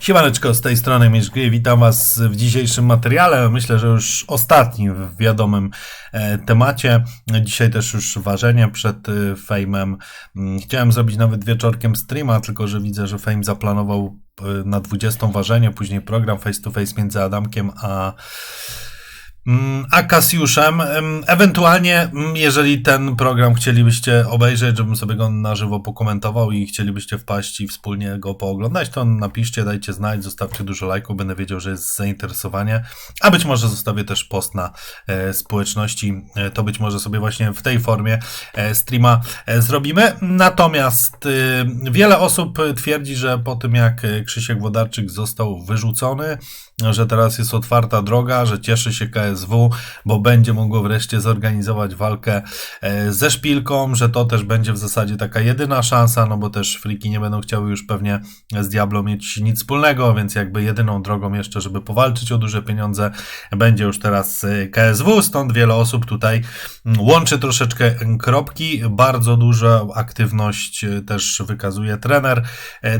Siemaneczko, z tej strony Mieszk Gry. Witam Was w dzisiejszym materiale. Myślę, że już ostatnim w wiadomym e, temacie. Dzisiaj też już ważenie przed e, Fejmem. Mm, Chciałem zrobić nawet wieczorkiem streama, tylko że widzę, że Fame zaplanował e, na 20 ważenie, później program face to face między Adamkiem a a Kasiuszem. Em, Ewentualnie, mm, jeżeli ten program chcielibyście obejrzeć, żebym sobie go na żywo pokomentował i chcielibyście wpaść i wspólnie go pooglądać, to napiszcie, dajcie znać, zostawcie dużo lajków, będę wiedział, że jest zainteresowanie. A być może zostawię też post na e, społeczności. E, to być może sobie właśnie w tej formie e, streama e, zrobimy. Natomiast e, wiele osób twierdzi, że po tym jak e, Krzysiek Wodarczyk został wyrzucony, że teraz jest otwarta droga, że cieszy się KSW, bo będzie mogło wreszcie zorganizować walkę e, ze szpilką, że to też będzie w zasadzie taka jedyna szansa, no bo też friki nie będą chciały już pewnie z Diablo mieć nic wspólnego, więc jakby jedyną drogą jeszcze, żeby powalczyć o duże pieniądze, będzie już teraz e, KSW, stąd wiele osób tutaj mm, łączy troszeczkę kropki, bardzo duża aktywność e, też wykazuje trener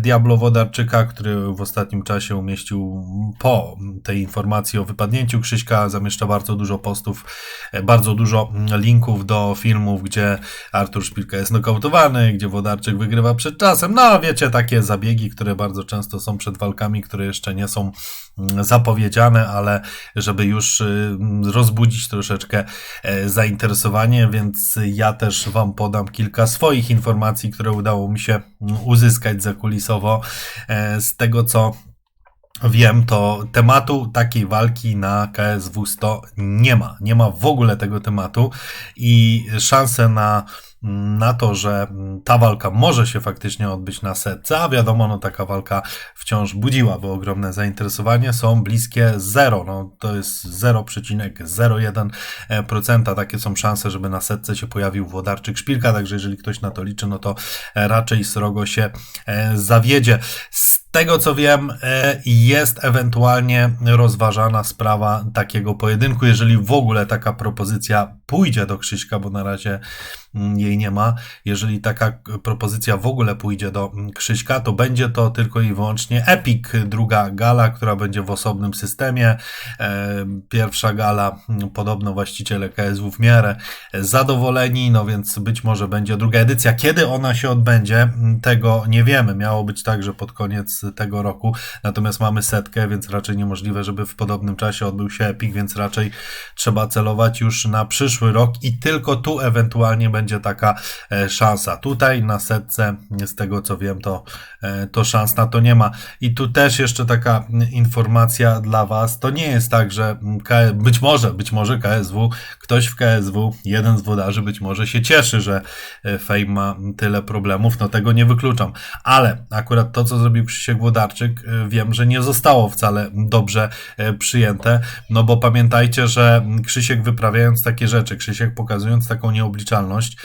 Diablo Wodarczyka, który w ostatnim czasie umieścił po tej informacji o wypadnięciu Krzyśka, zamieszcza bardzo dużo postów, e, bardzo dużo mm, linków do filmów, gdzie Artur Szpilka jest nokautowany, gdzie Wodarczyk wygrywa przed czasem. No, wiecie, takie zabiegi, które bardzo często są przed walkami, które jeszcze nie są mm, zapowiedziane, ale żeby już y, rozbudzić troszeczkę e, zainteresowanie, więc ja też Wam podam kilka swoich informacji, które udało mi się mm, uzyskać zakulisowo e, z tego, co wiem, to tematu takiej walki na KSW 100 nie ma. Nie ma w ogóle tego tematu i szanse na, na to, że ta walka może się faktycznie odbyć na setce, a wiadomo, no taka walka wciąż budziłaby ogromne zainteresowanie, są bliskie zero. No, to jest 0,01%. Takie są szanse, żeby na setce się pojawił Włodarczyk Szpilka, także jeżeli ktoś na to liczy, no to raczej srogo się e, zawiedzie. Z tego co wiem, e, jest ewentualnie rozważana sprawa takiego pojedynku, jeżeli w ogóle taka propozycja pójdzie do Krzyśka, bo na razie mm, jej nie ma. Jeżeli taka propozycja w ogóle pójdzie do mm, Krzyśka, to będzie to tylko i wyłącznie Epic, druga gala, która będzie w osobnym systemie. E, Pierwsza gala, mm, podobno właściciele KSW w miarę zadowoleni, no więc być może będzie druga edycja. Kiedy ona się odbędzie, tego nie wiemy. Miało być tak, że pod koniec tego roku, natomiast mamy setkę, więc raczej niemożliwe, żeby w podobnym czasie odbył się Epic, więc raczej trzeba celować już na przyszły rok i tylko tu ewentualnie będzie taka e, szansa. Tutaj na setce, z tego co wiem, to, e, to szans na to nie ma. I tu też jeszcze taka informacja dla Was. To nie jest tak, że być może, być może KSW, ktoś w KSW, jeden z wodarzy być może się cieszy, że e, Fame ma tyle problemów, no tego nie wykluczam. Ale akurat to, co zrobił Krzysiek Włodarczyk, e, wiem, że nie zostało wcale dobrze e, przyjęte, no bo pamiętajcie, że Krzysiek wyprawiając takie rzeczy, Krzysiek pokazując taką nieobliczalność,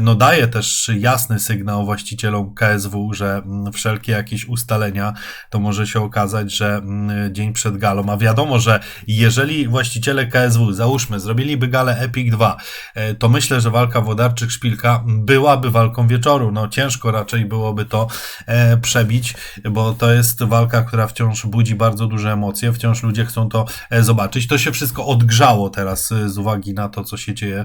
no daje też jasny sygnał właścicielom KSW, że mm, wszelkie jakieś ustalenia, to może się okazać, że mm, dzień przed galą, a wiadomo, że jeżeli właściciele KSW, załóżmy, zrobiliby galę Epic 2, e, to myślę, że walka Wodarczyk-Szpilka byłaby walką wieczoru, no ciężko raczej byłoby to e, przebić, bo to jest walka, która wciąż budzi bardzo duże emocje, wciąż ludzie chcą to e, zobaczyć. To się wszystko odgrzało teraz z uwagi na to, co się dzieje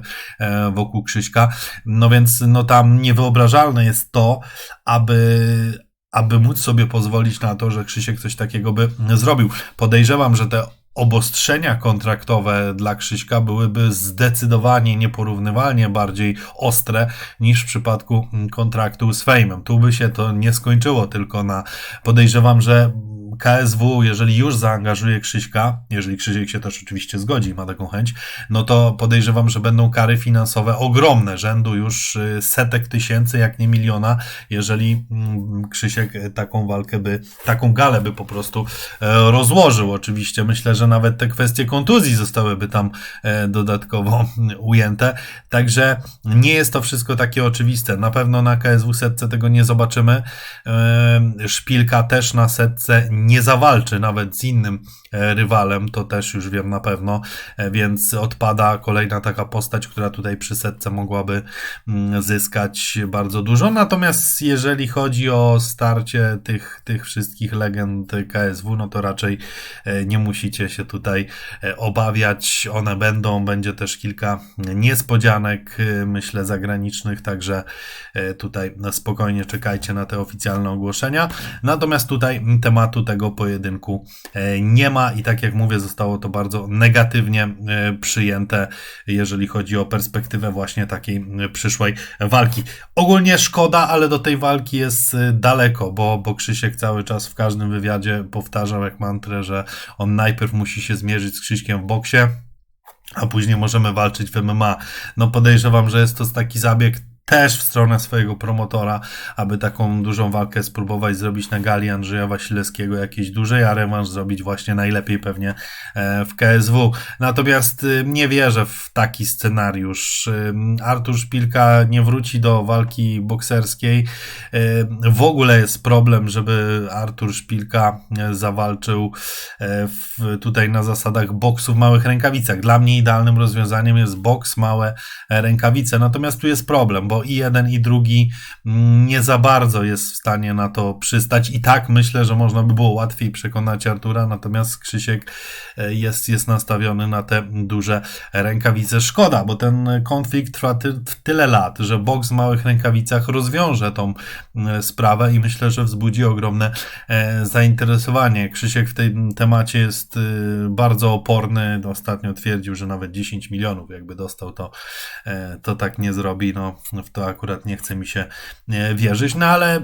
wokół Krzyśka. No więc no tam niewyobrażalne jest to, aby aby móc sobie pozwolić na to, że Krzysiek coś takiego by zrobił. Podejrzewam, że te obostrzenia kontraktowe dla Krzyśka byłyby zdecydowanie, nieporównywalnie bardziej ostre niż w przypadku kontraktu z Fejmem. Tu by się to nie skończyło tylko na, podejrzewam, że KSW, jeżeli już zaangażuje Krzyśka, jeżeli Krzysiek się też oczywiście zgodzi i ma taką chęć, no to podejrzewam, że będą kary finansowe ogromne, rzędu już y, setek tysięcy, jak nie miliona, jeżeli mm, Krzysiek taką walkę by, taką galę by po prostu e, rozłożył. Oczywiście myślę, że nawet te kwestie kontuzji zostałyby tam e, dodatkowo ujęte, także nie jest to wszystko takie oczywiste. Na pewno na KSW setce tego nie zobaczymy. E, Szpilka też na setce nie zawalczy nawet z innym e, rywalem, to też już wiem na pewno, e, więc odpada kolejna taka postać, która tutaj przy setce mogłaby mm, zyskać bardzo dużo. Natomiast jeżeli chodzi o starcie tych, tych wszystkich legend KSW, no to raczej nie musicie się tutaj obawiać. One będą, będzie też kilka niespodzianek, myślę, zagranicznych, także tutaj spokojnie czekajcie na te oficjalne ogłoszenia. Natomiast tutaj tematu tego pojedynku e, nie ma i tak jak mówię, zostało to bardzo negatywnie e, przyjęte, jeżeli chodzi o perspektywę właśnie takiej e, przyszłej walki. Ogólnie szkoda, ale do tej walki jest daleko, bo, bo Krzysiek cały czas w każdym wywiadzie powtarzał jak mantrę, że on najpierw musi się zmierzyć z Krzyśkiem w boksie, a później możemy walczyć w MMA. No podejrzewam, że jest to taki zabieg też w stronę swojego promotora, aby taką dużą walkę spróbować zrobić na gali Andrzeja Wasilewskiego jakiejś dużej, a rewanż zrobić właśnie najlepiej pewnie e, w KSW. Natomiast y, nie wierzę w taki scenariusz. Artur Szpilka nie wróci do walki bokserskiej. W ogóle jest problem, żeby Artur Szpilka e, zawalczył e, tutaj na zasadach boksu w małych rękawicach. Dla mnie idealnym rozwiązaniem jest boks, małe rękawice. Natomiast tu jest problem, bo bo i jeden, i drugi mm, nie za bardzo jest w stanie na to przystać. I tak myślę, że można by było łatwiej przekonać Artura, natomiast Krzysiek e, jest, jest nastawiony na te duże rękawice. Szkoda, bo ten konflikt trwa ty, tyle lat, że boks w małych rękawicach rozwiąże tą mm, sprawę i myślę, że wzbudzi ogromne e, zainteresowanie. Krzysiek w tym temacie jest e, bardzo oporny. Ostatnio twierdził, że nawet 10 milionów jakby dostał, to, to tak nie zrobi. No, w to akurat nie chce mi się e, wierzyć. No ale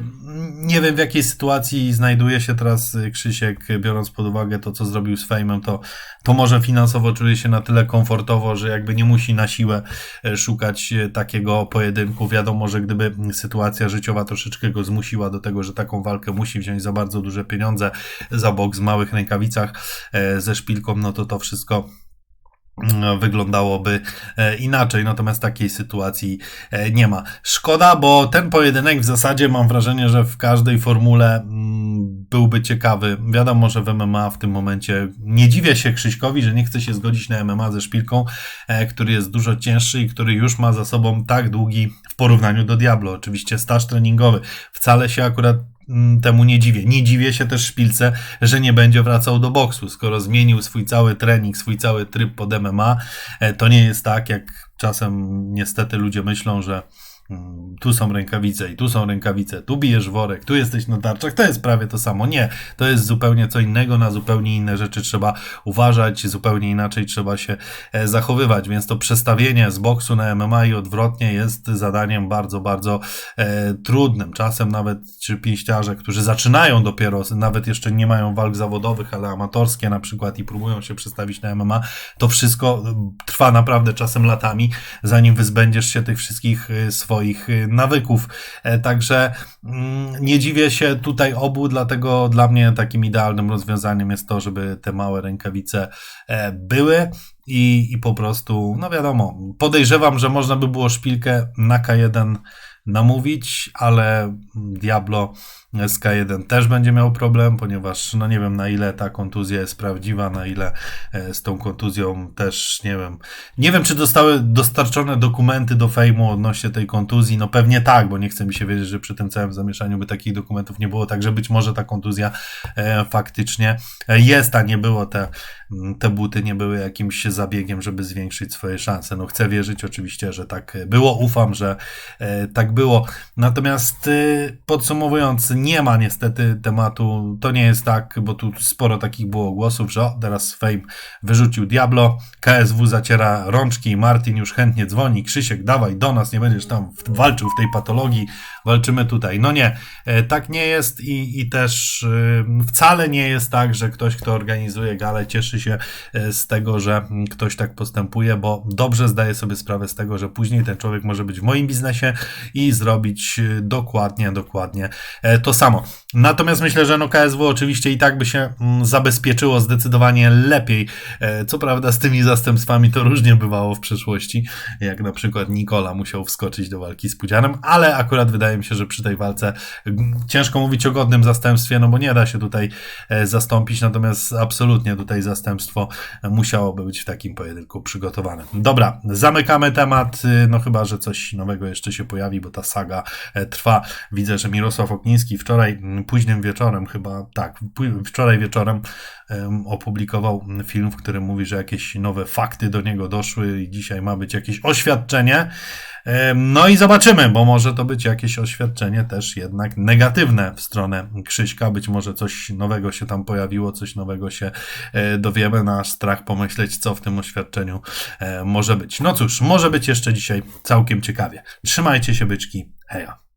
nie wiem w jakiej sytuacji znajduje się teraz Krzysiek, biorąc pod uwagę to, co zrobił z Fejmem, to, to może finansowo czuje się na tyle komfortowo, że jakby nie musi na siłę e, szukać e, takiego pojedynku. Wiadomo, że gdyby sytuacja życiowa troszeczkę go zmusiła do tego, że taką walkę musi wziąć za bardzo duże pieniądze za bok z małych rękawicach ze szpilką, no to to wszystko wyglądałoby e, inaczej, natomiast takiej sytuacji e, nie ma. Szkoda, bo ten pojedynek w zasadzie mam wrażenie, że w każdej formule mm, byłby ciekawy. Wiadomo, że w MMA w tym momencie nie dziwię się Krzyśkowi, że nie chce się zgodzić na MMA ze szpilką, e, który jest dużo cięższy i który już ma za sobą tak długi w porównaniu do Diablo. Oczywiście staż treningowy. Wcale się akurat temu nie dziwię. Nie dziwię się też Szpilce, że nie będzie wracał do boksu. Skoro zmienił swój cały trening, swój cały tryb pod MMA, e, to nie jest tak, jak czasem niestety ludzie myślą, że Mm, tu są rękawice i tu są rękawice, tu bijesz worek, tu jesteś na tarczach, to jest prawie to samo. Nie, to jest zupełnie co innego, na zupełnie inne rzeczy trzeba uważać, zupełnie inaczej trzeba się e, zachowywać, więc to przestawienie z boksu na MMA i odwrotnie jest zadaniem bardzo, bardzo e, trudnym. Czasem nawet czy pięściarze, którzy zaczynają dopiero, nawet jeszcze nie mają walk zawodowych, ale amatorskie na przykład i próbują się przestawić na MMA, to wszystko trwa naprawdę czasem latami, zanim wyzbędziesz się tych wszystkich e, swoich swoich y, nawyków. E, także mm, nie dziwię się tutaj obu, dlatego dla mnie takim idealnym rozwiązaniem jest to, żeby te małe rękawice e, były. I, I po prostu, no wiadomo, podejrzewam, że można by było szpilkę na K1 namówić, ale Diablo SK1 też będzie miał problem, ponieważ no nie wiem na ile ta kontuzja jest prawdziwa, na ile e, z tą kontuzją też nie wiem. Nie wiem, czy zostały dostarczone dokumenty do fejmu odnośnie tej kontuzji. No pewnie tak, bo nie chcę mi się wiedzieć, że przy tym całym zamieszaniu by takich dokumentów nie było, także być może ta kontuzja e, faktycznie e, jest, a nie było te, te buty nie były jakimś zabiegiem, żeby zwiększyć swoje szanse. No chcę wierzyć oczywiście, że tak było, ufam, że tak było. Natomiast podsumowując, nie ma niestety tematu, to nie jest tak, bo tu sporo takich było głosów, że o, teraz Fame wyrzucił Diablo, KSW zaciera rączki, Martin już chętnie dzwoni, Krzysiek dawaj do nas, nie będziesz tam walczył w tej patologii, walczymy tutaj. No nie, e, tak nie jest i, i też e, wcale nie jest tak, że ktoś, kto organizuje galę, cieszy się e, z tego, że ktoś tak postępuje, bo dobrze zdaje sobie sprawę z tego, że później ten człowiek może być w moim biznesie i zrobić dokładnie, dokładnie to to samo. Natomiast myślę, że no KSW oczywiście i tak by się mm, zabezpieczyło zdecydowanie lepiej. E, Co prawda z tymi zastępstwami to różnie bywało w przeszłości, jak na przykład Nikola musiał wskoczyć do walki z Pudzianem, ale akurat wydaje mi się, że przy tej walce mm, ciężko mówić o godnym zastępstwie, no bo nie da się tutaj e, zastąpić, natomiast absolutnie tutaj zastępstwo musiałoby być w takim pojedynku przygotowane. Dobra, zamykamy temat, y, no chyba, że coś nowego jeszcze się pojawi, bo ta saga e, trwa. Widzę, że Mirosław Okniński wczoraj późnym wieczorem, chyba tak, wczoraj wieczorem em, opublikował film, w którym mówi, że jakieś nowe fakty do niego doszły i dzisiaj ma być jakieś oświadczenie. No i zobaczymy, bo może to być jakieś oświadczenie też jednak negatywne w stronę Krzyśka. Być może coś nowego się tam pojawiło, coś nowego się e, dowiemy. Nasz strach pomyśleć, co w tym oświadczeniu e, może być. No cóż, może być jeszcze dzisiaj całkiem ciekawie. Trzymajcie się, byczki. Heja.